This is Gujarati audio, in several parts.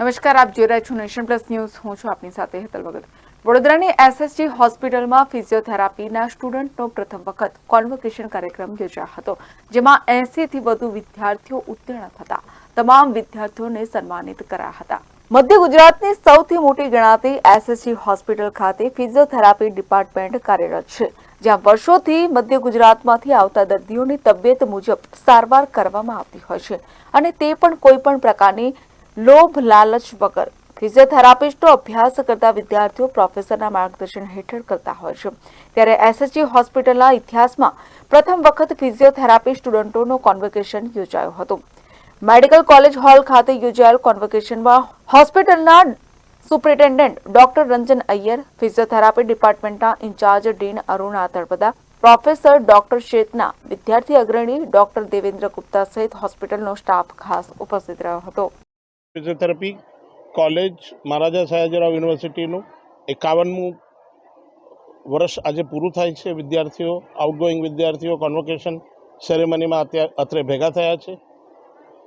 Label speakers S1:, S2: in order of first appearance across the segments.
S1: નમસ્કાર, આપ જોઈ રહ્યા છો નેશન પ્લસ ન્યૂઝ. હું છું આપની સાથે હેતલ ભગત. વડોદરાની એસએસજી હોસ્પિટલમાં ફિઝિયોથેરાપીના સ્ટુડન્ટનો પ્રથમ વખત કોન્વોકેશન કાર્યક્રમ યોજાયો હતો, જેમાં એસીથી વધુ વિદ્યાર્થીઓ ઉત્તીર્ણ થતા, તમામ વિદ્યાર્થીઓને સન્માનિત કરાયા હતા. મધ્ય ગુજરાતની સૌથી મોટી ગણાતી એસએસજી હોસ્પિટલ ખાતે ફિઝિયોથેરાપી ડિપાર્ટમેન્ટ કાર્યરત છે, જ્યાં વર્ષોથી મધ્ય ગુજરાતમાંથી આવતા દર્દીઓની તબિયત મુજબ સારવાર કરવામાં આવતી હોય છે, અને તે પણ કોઈ પણ પ્રકારની લોભ, લાલચ વગર. ફિઝિયોથેરાપિસ્ટનો અભ્યાસ કરતા વિદ્યાર્થીઓ પ્રોફેસરના માર્ગદર્શન હેઠળ કરતા હોય છે. ત્યારે એસએસજી હોસ્પિટલના ઇતિહાસમાં પ્રથમ વખત ફિઝિયોથેરાપી સ્ટુડન્ટોનો કોન્વોકેશન યોજાયો હતો. મેડિકલ કોલેજ હોલ ખાતે યોજાયેલ કોન્વોકેશનમાં હોસ્પિટલના superintendent doctor Ranjan Iyer, physiotherapy ડિપાર્ટમેન્ટના incharge dean Aruna Talpada, professor doctor Shetna વિદ્યાર્થી અગ્રણી ડોક્ટર દેવેન્દ્ર ગુપ્તા સહિત હોસ્પિટલનો સ્ટાફ ખાસ ઉપસ્થિત રહ્યો હતો.
S2: ફિઝિયોથેરાપી કોલેજ મહારાજા સયાજીરાવ યુનિવર્સિટીનું એકાવનમું વર્ષ આજે પૂરું થાય છે. વિદ્યાર્થીઓ આઉટગોઈંગ વિદ્યાર્થીઓ કોન્વોકેશન સેરેમનીમાં અત્યારે અત્રે ભેગા થયા છે.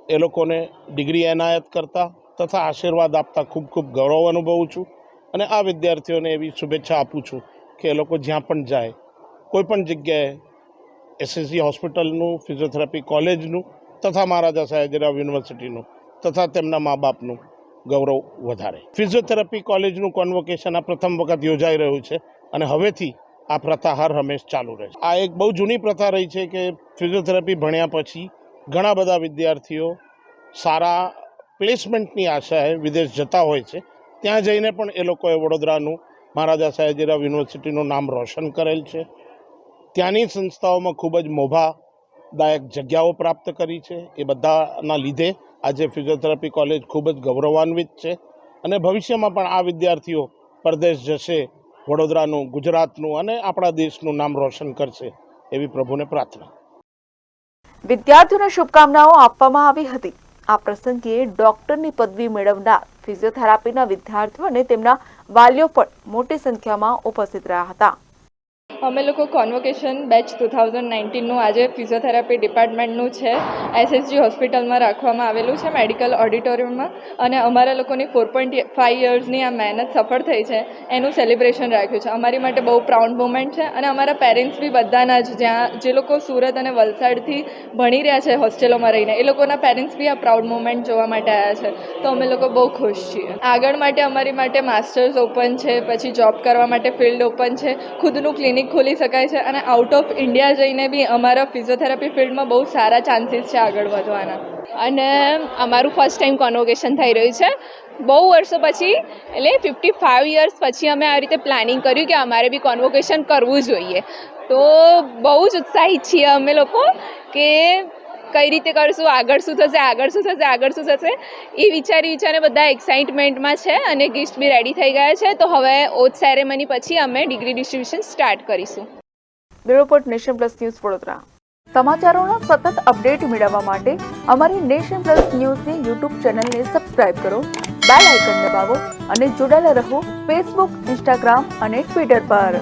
S2: એ લોકોને ડિગ્રી એનાયત કરતા તથા આશીર્વાદ આપતા ખૂબ ખૂબ ગૌરવ અનુભવું છું અને આ વિદ્યાર્થીઓને એવી શુભેચ્છા આપું છું કે એ લોકો જ્યાં પણ જાય, કોઈ પણ જગ્યાએ એસએસસી હોસ્પિટલનું ફિઝિયોથેરાપી કોલેજનું તથા મહારાજા સયાજીરાવ યુનિવર્સિટીનું તથા તેમના મા બાપનું ગૌરવ વધારે. ફિઝિયોથેરાપી કોલેજનું કોન્વોકેશન આ પ્રથમ વખત યોજાઈ રહ્યું છે અને હવેથી આ પ્રથા હર હંમેશ ચાલુ રહેશે. આ એક બહુ જૂની પ્રથા રહી છે કે ફિઝિયોથેરાપી ભણ્યા પછી ઘણા બધા વિદ્યાર્થીઓ સારા પ્લેસમેન્ટની આશાએ વિદેશ જતા હોય છે. ત્યાં જઈને પણ એ લોકોએ વડોદરાનું મહારાજા સયાજીરાવ યુનિવર્સિટીનું નામ રોશન કરેલ છે. ત્યાંની સંસ્થાઓમાં ખૂબ જ મોભાદાયક જગ્યાઓ પ્રાપ્ત કરી છે. એ બધાના લીધે આજે ફિઝિયોથેરાપી કોલેજ ખૂબ જ ગૌરવાન્વિત છે અને ભવિષ્યમાં પણ આ વિદ્યાર્થીઓ પરદેશ જશે, વડોદરાનું, ગુજરાતનું અને આપણા દેશનું નામ રોશન કરશે એવી પ્રભુને પ્રાર્થના.
S1: વિદ્યાર્થીઓને શુભકામનાઓ આપવામાં આવી હતી. આ પ્રસંગે ડોક્ટરની પદવી મેળવનાર ફિઝિયોથેરાપીના વિદ્યાર્થીઓ અને તેમના વાલીઓ પણ મોટી સંખ્યામાં ઉપસ્થિત રહ્યા હતા.
S3: અમે લોકો કોન્વોકેશન બેચ ટુ થાઉઝન્ડ નાઇન્ટીનનું આજે ફિઝિયોથેરાપી ડિપાર્ટમેન્ટનું છે. એસએસજી હોસ્પિટલમાં રાખવામાં આવેલું છે મેડિકલ ઓડિટોરિયમમાં અને અમારા લોકોની ફોર પોઈન્ટ ફાઇવ યર્સની આ મહેનત સફળ થઈ છે. એનું સેલિબ્રેશન રાખ્યું છે. અમારી માટે બહુ પ્રાઉડ મુમેન્ટ છે. અને અમારા પેરેન્ટ્સ બી બધાના જ જ્યાં, જે લોકો સુરત અને વલસાડથી ભણી રહ્યા છે હોસ્ટેલોમાં રહીને, એ લોકોના પેરેન્ટ્સ બી આ પ્રાઉડ મુમેન્ટ જોવા માટે આવ્યા છે. તો અમે લોકો બહુ ખુશ છીએ. આગળ માટે અમારી માટે માસ્ટર્સ ઓપન છે, પછી જોબ કરવા માટે ફિલ્ડ ઓપન છે. ખુદનું ક્લિનિક ખોલી શકાય છે અને આઉટ ઓફ ઇન્ડિયા જઈને બી અમારા ફિઝિયોથેરાપી ફિલ્ડમાં બહુ સારા ચાન્સીસ છે આગળ વધવાના.
S4: અને અમારું ફર્સ્ટ ટાઈમ કોન્વોકેશન થઈ રહ્યું છે. બહુ વર્ષો પછી, એટલે ફિફ્ટી ફાઇવ યર્સ પછી અમે આ રીતે પ્લાનિંગ કર્યું કે અમારે બી કોન્વોકેશન કરવું જોઈએ. તો બહુ જ ઉત્સાહિત છીએ અમે લોકો કે કઈ રીતે કરશું, આગળ શું થશે, આગળ શું થશે, આગળ શું થશે, એ વિચારી વિચારે બધા એક્સાઇટમેન્ટમાં છે અને ગિફ્ટ બી રેડી થઈ ગયા છે. તો હવે ઓથ સેરેમની પછી અમે ડિગ્રી ડિસ્ટ્રીબ્યુશન સ્ટાર્ટ કરીશું.
S1: Bureau Nation Plus News Vadodara. સમાચારોના સતત અપડેટ મેળવવા માટે અમારી નેશન પ્લસ ન્યૂઝની યુટ્યુબ ચેનલને સબસ્ક્રાઇબ કરો, બેલ આઇકન દબાવો અને જોડાયેલા રહો ફેસબુક ઇન્સ્ટાગ્રામ અને ટ્વિટર પર.